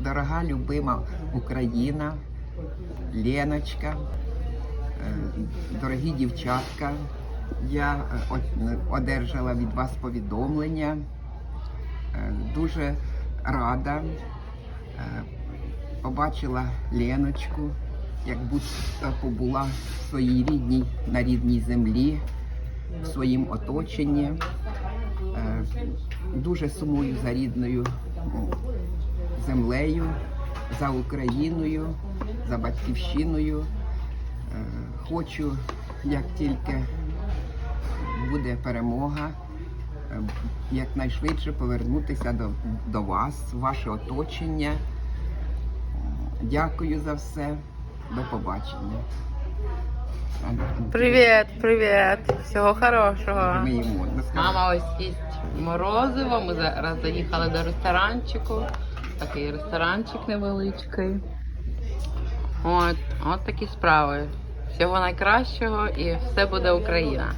дорога, любима Україна, Леночка, е, дорогі дівчатка. Я е, одержала від вас повідомлення. Е, Дуже рада. Побачила Леночку, як будто побула в своїй рідній на рідній землі, в своїм оточенні. Дуже сумую за рідною землею, за Україною, за батьківщиною. Е, Хочу, як тільки буде перемога, е, якнайшвидше повернутися до, до вас, ваше оточення. Дякую за все. До побачення. Привіт, привіт. Всього хорошого. Ми їмо. Скажи. Мама ось їсть морозиво. Ми зараз заїхали до ресторанчику. Такий ресторанчик невеличкий. От, от такі справи. Всього найкращого і все буде Україна.